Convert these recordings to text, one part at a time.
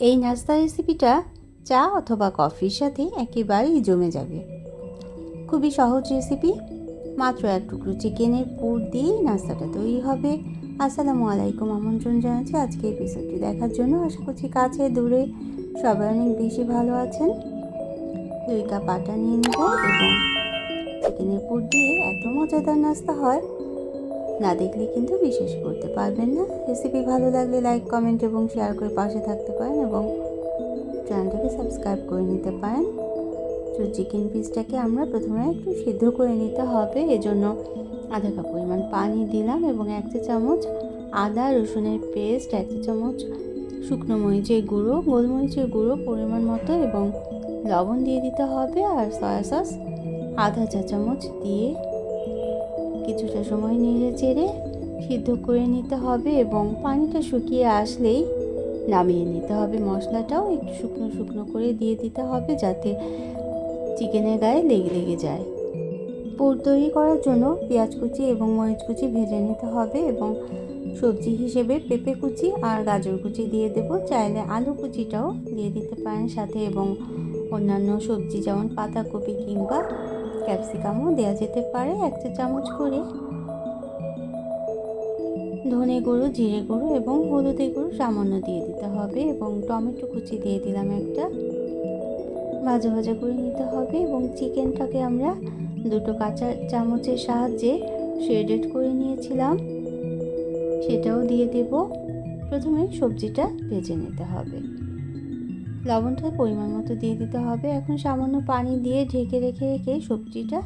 এই নাস্তা রেসিপিটা চা অথবা কফির সাথে একেবারেই জমে যাবে। খুবই সহজ রেসিপি মাত্র এক টুকরো চিকেনের পুর দিয়েই নাস্তাটা তৈরি হবে। আসসালামু আলাইকুম, আমন্ত্রণ জানাচ্ছি আজকে এপিসোডটি দেখার জন্য। আশা করছি কাছে, দূরে সবাই অনেক বেশি ভালো আছেন। দুই কাপ আটা নিয়ে নেব এবং চিকেনের পুর দিয়ে এত মজাদার নাস্তা হয়। না দেখলে কিন্তু বিশেষ করতে পারবেন না। রেসিপি ভালো লাগলে লাইক কমেন্ট এবং শেয়ার করে পাশে থাকতে পারেন এবং চ্যানেলটাকে সাবস্ক্রাইব করে নিতে পারেন। তো চিকেন পিসটাকে আমরা প্রথমে একটু সিদ্ধ করে নিতে হবে। এজন্য আধা কাপ পরিমাণ পানি দিলাম এবং এক চা চামচ আদা, রসুনের পেস্ট এক চা চামচ শুকনো মরিচের গুঁড়ো, গোলমরিচের গুঁড়ো পরিমাণ মতো এবং লবণ দিয়ে দিতে হবে। আর সয়া সস আধা চা চামচ দিয়ে কিছুটা সময় নেড়ে চেড়ে সিদ্ধ করে নিতে হবে এবং পানিটা শুকিয়ে আসলেই নামিয়ে নিতে হবে। মশলাটাও একটু শুকনো শুকনো করে দিয়ে দিতে হবে যাতে চিকেনের গায়ে লেগে লেগে যায়। পুর তৈরি করার জন্য পেঁয়াজ কুচি এবং মরিচ কুচি ভেজে নিতে হবে এবং সবজি হিসেবে পেঁপে কুচি আর গাজর কুচি দিয়ে দেব। চাইলে আলু কুচিটাও দিয়ে দিতে পারেন সাথে এবং অন্যান্য সবজি যেমন পাতাকপি কিংবা ক্যাপসিকামও দেওয়া যেতে পারে এক চা চামচ করে। ধনে গুঁড়ো, জিরে গুঁড়ো এবং হলুদের গুঁড়ো সামান্য দিয়ে দিতে হবে এবং টমেটো কুচি দিয়ে দিলাম একটা। ভাজা ভাজা করে নিতে হবে এবং চিকেনটাকে আমরা দুটো কাঁচা চামচের সাহায্যে শ্রেডেড করে নিয়েছিলাম। সেটাও দিয়ে দেব। প্রথমে সবজিটা ভেজে নিতে হবে। লবণটা পরিমাণ মতো দিয়ে দিতে হবে। এখন সামান্য পানি দিয়ে ঢেকে রেখে রেখে সবজিটা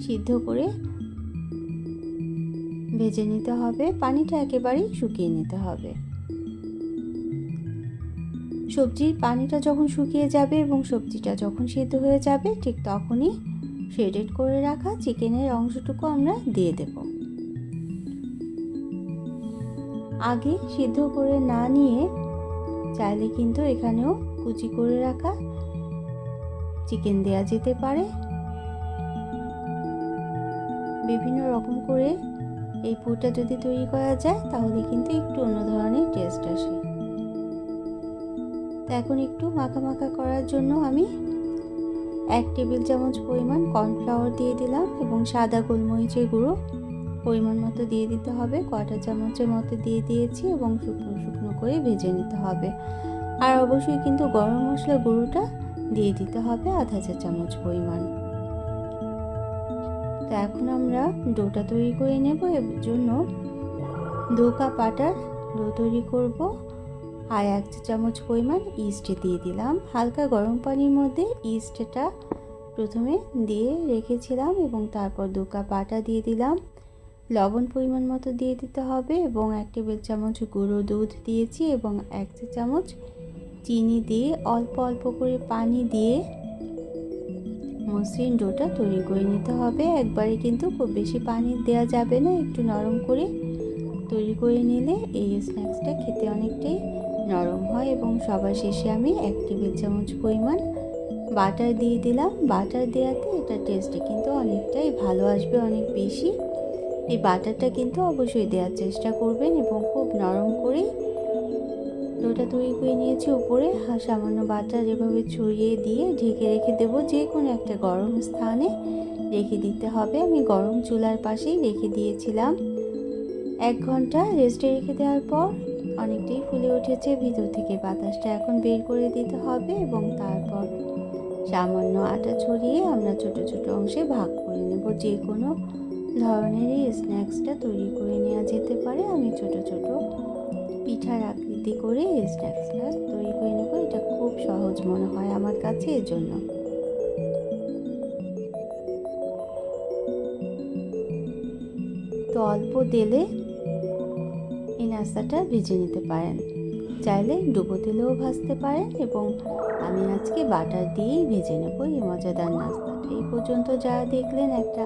সিদ্ধ করে ভেজে নিতে হবে। পানিটা একেবারেই শুকিয়ে নিতে হবে। সবজির পানিটা যখন শুকিয়ে যাবে এবং সবজিটা যখন সিদ্ধ হয়ে যাবে, ঠিক তখনই শ্রেডেড করে রাখা চিকেনের অংশটুকু আমরা দিয়ে দেব। আগে সিদ্ধ করে না নিয়ে চাইলে কিন্তু এখানেও কুচি করে রাখা। চিকেন দেয়া যেতে পারে। বিভিন্ন রকম করে এই পুরটা যদি তৈরি করা যায়, তাহলে কিন্তু একটু অন্য ধরনের টেস্ট আসে। তা এখন একটু মাখা মাখা করার জন্য আমি এক টেবিল চামচ পরিমাণ কর্নফ্লাওয়ার দিয়ে দিলাম এবং সাদা গোলমরিচের গুঁড়ো পরিমাণ মতো দিয়ে দিতে হবে। কটা চামচের মতো দিয়ে দিয়েছি এবং শুকনো শুকনো করে ভেজে নিতে হবে। আর অবশ্যই কিন্তু গরম মশলা গুঁড়োটা দিয়ে দিতে হবে আধা চা চামচ পরিমাণ। তো এখন আমরা ডোটা তৈরি করে নেব। এর জন্য দু কাপ আটার ডো তৈরি করব আর এক চা চামচ পরিমাণ ইস্ট দিয়ে দিলাম। হালকা গরম পানির মধ্যে ইস্টটা প্রথমে দিয়ে রেখেছিলাম এবং তারপর দু কাপ আটা দিয়ে দিলাম। লবণ পরিমাণ মতো দিয়ে দিতে হবে এবং এক টেবিল চামচ গুঁড়ো দুধ দিয়েছি এবং এক চা চামচ চিনি দিয়ে, অল্প অল্প করে পানি দিয়ে মসৃণ ডোটা তৈরি করে নিতে হবে। একবারে কিন্তু খুব বেশি পানি দেওয়া যাবে না, একটু নরম করে তৈরি করে নিলে এই স্ন্যাক্সটা খেতে অনেকটাই নরম হয় এবং সবার শেষে আমি এক টেবিল চামচ পরিমাণ বাটার দিয়ে দিলাম। বাটার দেওয়াতে এটা টেস্টে কিন্তু অনেকটাই ভালো আসবে, অনেক বেশি। এই বাটারটা কিন্তু অবশ্যই দেওয়ার চেষ্টা করবেন এবং খুব নরম করে ডোটা তৈরি করে নিয়েছি উপরে সামান্য বাটা যেভাবে ছড়িয়ে দিয়ে ঢেকে রেখে দেবো, যে কোনো একটা গরম স্থানে রেখে দিতে হবে। আমি গরম চুলার পাশেই রেখে দিয়েছিলাম। এক ঘণ্টা রেস্টে রেখে দেওয়ার পর অনেকটাই ফুলে উঠেছে, ভিতর থেকে বাতাসটা এখন বের করে দিতে হবে এবং তারপর সামান্য আটা ছড়িয়ে আমরা ছোট ছোট অংশে ভাগ করে নেব। যে কোনো ধরনেরই স্ন্যাক্সটা তৈরি করে নেওয়া যেতে পারে। আমি ছোট ছোট পিঠার আকৃতি করে এই স্ন্যাক্সটা তৈরি করে নেব, এটা খুব সহজ মনে হয় আমার কাছে এর জন্য। তো অল্প তেলে এই নাস্তাটা ভেজে নিতে পারেন। চাইলে ডুবো তেলেও ভাজতে পারেন এবং আমি আজকে বাটার দিয়েই ভেজে নেব এই মজাদার নাস্তাটা। এই পর্যন্ত যারা দেখলেন একটা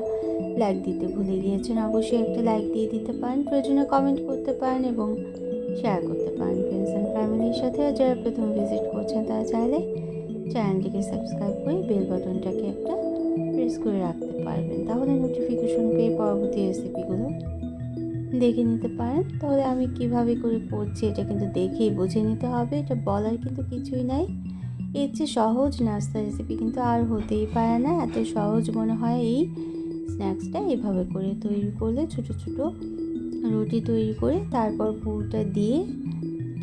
লাইক দিতে ভুলে গিয়েছেন, অবশ্যই একটা লাইক দিয়ে দিতে পারেন, প্রয়োজনে কমেন্ট করতে পারেন এবং শেয়ার করতে পারেন। ফ্যামিলির সাথে যারা প্রথম ভিজিট করছেন তারা চাইলে চ্যানেলটিকে সাবস্ক্রাইব করে বেল বাটনটাকে একটা প্রেস করে রাখতে পারবেন। তাহলে নোটিফিকেশন পেয়ে পরবর্তী রেসিপিগুলো দেখে নিতে পারেন। তাহলে আমি কীভাবে করে করছি এটা কিন্তু দেখেই বুঝে নিতে হবে। এটা বলার কিন্তু কিছুই নাই। এর চেয়ে সহজ নাস্তা রেসিপি কিন্তু আর হতেই পারে না। এত সহজ মনে হয় এই স্ন্যাক্সটা এভাবে করে তৈরি করলে, ছোট ছোট রুটি তৈরি করে তারপর পুরটা দিয়ে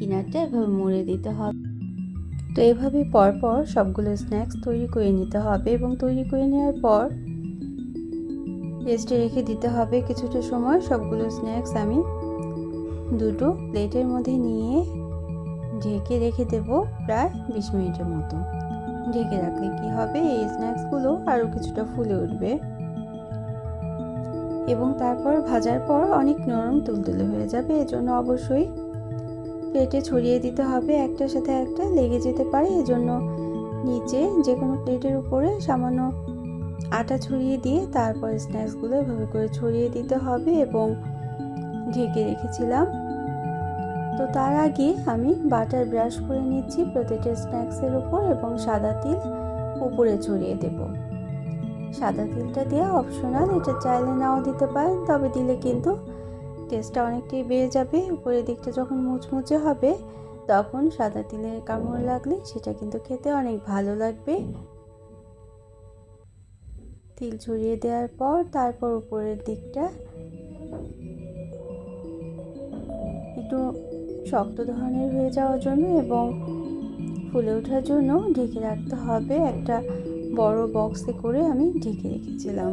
কিনারটা এভাবে মুড়ে দিতে হবে। তো এভাবে পরপর সবগুলো স্ন্যাক্স তৈরি করে নিতে হবে এবং তৈরি করে নেওয়ার পর রেস্টে রেখে দিতে হবে কিছুটা সময়। সবগুলো স্ন্যাক্স আমি দুটো প্লেটের মধ্যে নিয়ে ঢেকে রেখে দেব প্রায় বিশ মিনিটের মতো। ঢেকে রাখলে কি হবে? এই স্ন্যাক্সগুলো আরও কিছুটা ফুলে উঠবে। এবং তারপর ভাজার পর অনেক নরম তুলতুলে হয়ে যাবে। এজন্য অবশ্যই প্লেটে ছড়িয়ে দিতে হবে একটার সাথে একটা, লেগে যেতে পারে। এজন্য নিচে যে কোনো প্লেটের উপরে সামান্য আটা ছড়িয়ে দিয়ে তারপর স্ন্যাক্সগুলো এভাবে করে ছড়িয়ে দিতে হবে এবং ঢেকে রেখেছিলাম। তো তার আগে আমি বাটার ব্রাশ করে নিচ্ছি প্রতিটা স্ন্যাক্সের উপর এবং সাদা তিল উপরে ছড়িয়ে দেব। সাদা তিলটা দেওয়া অপশনাল এটা চাইলে নাও দিতে পারেন, তবে দিলে কিন্তু টেস্টটা অনেকটাই বেড়ে যাবে, উপরের দিকটা যখন মুচমুচে হবে, তখন সাদা তিলের কামড় লাগলে সেটা কিন্তু খেতে অনেক ভালো লাগবে। তিল ছড়িয়ে দেওয়ার পর তারপর উপরের দিকটা একটু শক্ত ধরনের হয়ে যাওয়ার জন্য এবং ফুলে ওঠার জন্য ঢেকে রাখতে হবে। একটা বড় বক্সে করে আমি ঢেকে রেখেছিলাম।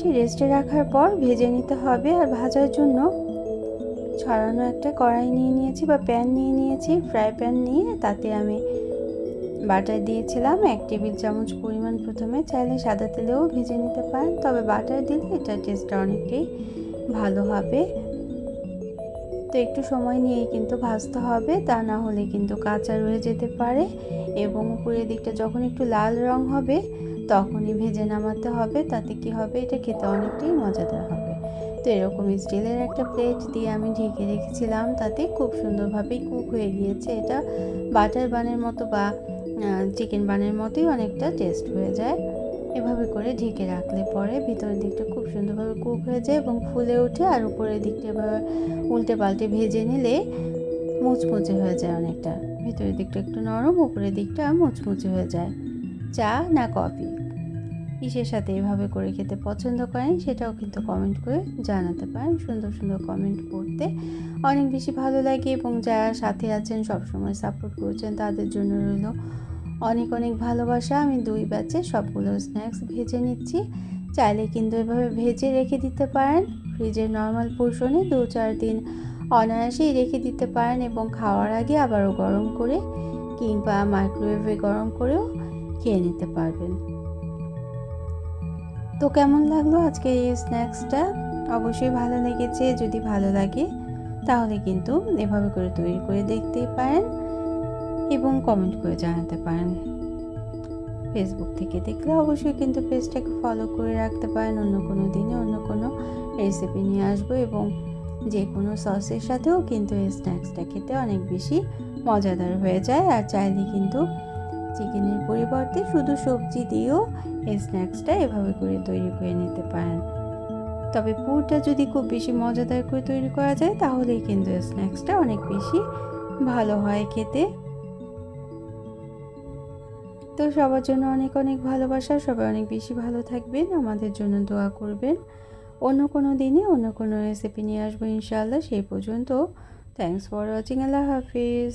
মিনিট রেস্টে রাখার পর ভেজে নিতে হবে আর ভাজার জন্য ছড়ানো একটা কড়াই নিয়ে নিয়েছি বা প্যান নিয়ে নিয়েছি। ফ্রাই প্যান নিয়ে তাতে আমি বাটার দিয়েছিলাম এক টেবিল চামচ পরিমাণ প্রথমে। চাইলে সাদা তেলেও ভেজে নিতে পারেন, তবে বাটার দিলে এটার টেস্টটা অনেকটাই ভালো হবে। তো একটু সময় নিয়েই কিন্তু ভাজতে হবে, তা না হলে কিন্তু কাঁচা রয়ে যেতে পারে এবং উপরের দিকটা যখন একটু লাল রং হবে তখনই ভেজে নামাতে হবে, তাতে কি হবে? এটা খেতে অনেকটাই মজাদার হবে। তো এরকম স্টিলের একটা প্লেট দিয়ে আমি ঢেকে রেখেছিলাম, তাতে খুব সুন্দরভাবেই কুক হয়ে গিয়েছে। এটা বাটার বানের মতো বা চিকেন বানের মতোই অনেকটা টেস্ট হয়ে যায়। এভাবে করে ঢেকে রাখলে পরে ভিতরের দিকটা খুব সুন্দরভাবে কুক হয়ে যায় এবং ফুলে ওঠে আর উপরের দিকটা এভাবে উল্টে পাল্টে ভেজে নিলে মুচমুচে হয়ে যায় অনেকটা। ভিতরের দিকটা একটু নরম, উপরের দিকটা মুচমুচে হয়ে যায়। চা না কফি? কিসের সাথে এভাবে করে খেতে পছন্দ করেন সেটাও কিন্তু কমেন্ট করে জানাতে পারেন। সুন্দর সুন্দর কমেন্ট করতে অনেক বেশি ভালো লাগে এবং যারা সাথে আছেন, সবসময় সাপোর্ট করছেন, তাদের জন্য রইল অনেক অনেক ভালোবাসা। আমি দুই ব্যাচে সবগুলো স্ন্যাক্স ভেজে নিচ্ছি। চাইলে কিন্তু এভাবে ভেজে রেখে দিতে পারেন। ফ্রিজের নর্মাল পোর্শনে দু চার দিন অনায়াসেই রেখে দিতে পারেন এবং খাওয়ার আগে আবারও গরম করে কিংবা মাইক্রোওয়েভে গরম করেও খেয়ে নিতে পারবেন। তো কেমন লাগল আজকে এই স্ন্যাক্সটা? অবশ্যই ভালো লেগেছে, যদি ভালো লাগে তাহলে কিন্তু এভাবে করে তৈরি করে দেখতেই পারেন এবং কমেন্ট করে জানাতে পারেন। ফেসবুক থেকে দেখলে অবশ্যই কিন্তু পেজটাকে ফলো করে রাখতে পারেন। অন্য কোনো দিনে অন্য কোনো রেসিপি নিয়ে আসব এবং যে কোনো সসের সাথেও কিন্তু এই স্ন্যাক্সটা খেতে অনেক বেশি মজাদার হয়ে যায়। আর চাইলে কিন্তু চিকেনের পরিবর্তে শুধু সবজি দিয়েও এই স্ন্যাক্সটা এভাবে করে তৈরি করে নিতে পারেন। তবে পুরটা যদি খুব বেশি মজাদার করে তৈরি করা যায়, তাহলেই কিন্তু এই স্ন্যাক্সটা অনেক বেশি ভালো হয় খেতে। তো সবার জন্য অনেক অনেক ভালোবাসা, সবাই অনেক বেশি ভালো থাকবেন, আমাদের জন্য দোয়া করবেন। অন্য কোনো দিনে অন্য কোনো রেসিপি নিয়ে আসব ইনশাআল্লাহ, সেই পর্যন্ত। থ্যাংকস ফর ওয়াচিং আল্লাহ হাফিজ।